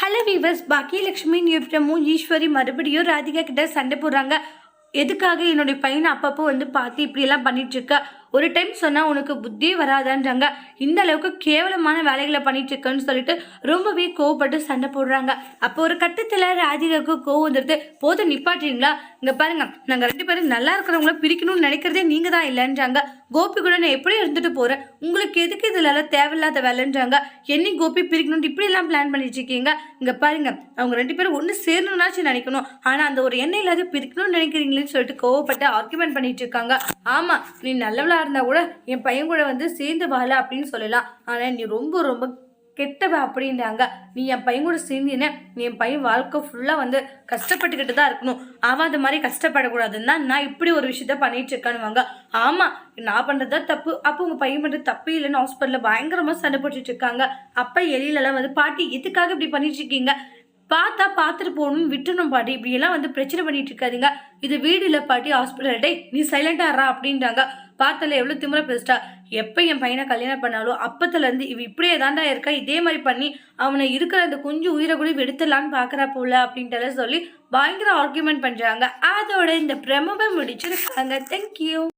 Hello viewers Baakiyalakshmi நியூப்டமும் ஈஸ்வரி மறுபடியும் ராதிகா கிட்ட சண்டை போடுறாங்க. எதுக்காக என்னுடைய பையனை அப்பப்போ வந்து பார்த்து இப்படியெல்லாம் பண்ணிட்டு ஒரு டைம் சொன்னால் உனக்கு புத்தியே வராதான்றாங்க. இந்த அளவுக்கு கேவலமான வேலைகளை பண்ணிகிட்ருக்கன்னு சொல்லிட்டு ரொம்பவே கோவப்பட்டு சண்டை போடுறாங்க. அப்போ ஒரு கட்டத்தில் ராதிகாவுக்கு கோவம் வந்துடுது போதும் நிப்பாட்டுறீங்களா இங்கே பாருங்கள் நாங்கள் ரெண்டு பேரும் நல்லா இருக்கிறவங்கள பிரிக்கணும்னு நினைக்கிறதே நீங்கள் தான் இல்லைன்றாங்க. கோபி கூட நான் எப்படி இருந்துட்டு போகிறேன் உங்களுக்கு எதுக்கு இதில் தேவையில்லாத வேலைன்றாங்க? என்னை கோபி பிரிக்கணும்னு இப்படியெல்லாம் பிளான் பண்ணிட்டு இருக்கீங்க? இங்கே பாருங்க அவங்க ரெண்டு பேரும் ஒன்று சேரணும்னாச்சும் நினைக்கணும். ஆனால் அந்த ஒரு எண்ணெய் இல்லாத பிரிக்கணும்னு நினைக்கிறீங்களேன்னு சொல்லிட்டு கோவப்பட்டு ஆர்குமெண்ட் பண்ணிட்டு இருக்காங்க. ஆமாம் நீ நல்லவளாக இருந்தால் கூட என் பையன் கூட வந்து சேர்ந்து வாழ அப்படின்னு சொல்லலாம். ஆனால் நீ ரொம்ப ரொம்ப கெட்டவ அப்படின்றாங்க. நீ என் பையன் கூட சேர்ந்தீன நீ என் பையன் வாழ்க்கை ஃபுல்லாக வந்து கஷ்டப்பட்டுக்கிட்டு தான் இருக்கணும். அவன் அது மாதிரி கஷ்டப்படக்கூடாதுன்னு தான் நான் இப்படி ஒரு விஷயத்த பண்ணிட்டு இருக்கானுவாங்க ஆமாம் நான் பண்ணுறது தான் தப்பு. அப்போ உங்கள் பையன் பண்ணுறது தப்பு இல்லைன்னு ஹாஸ்பிட்டலில் பயங்கரமாக சண்டை போட்டுட்டு இருக்காங்க. அப்போ எலியிலலாம் வந்து பாட்டி எதுக்காக இப்படி பண்ணிட்டு இருக்கீங்க? பார்த்தா பார்த்துட்டு போகணும் விட்டுணும் பாட்டி. இப்படியெல்லாம் வந்து பிரச்சனை பண்ணிட்டு இருக்காதிங்க. இது வீடு இல்லை பாட்டி ஹாஸ்பிட்டல் டே நீ சைலண்டாக அப்படின்றாங்க. பார்த்தல எவ்வளோ திமிர பேசிட்டா எப்போ என் பையனை கல்யாணம் பண்ணாலும் அப்பத்துலேருந்து இவ இப்படியே தாண்டா இருக்கா இதே மாதிரி பண்ணி அவனை இருக்கிற அந்த குஞ்சு உயிரை கூட எடுத்துடலான்னு பார்க்குறா போல அப்படின்ட்டு சொல்லி பயங்கர ஆர்குமெண்ட் பண்ணுறாங்க அதோட இந்த பிரமவை முடிச்சிருக்காங்க. தேங்க்யூ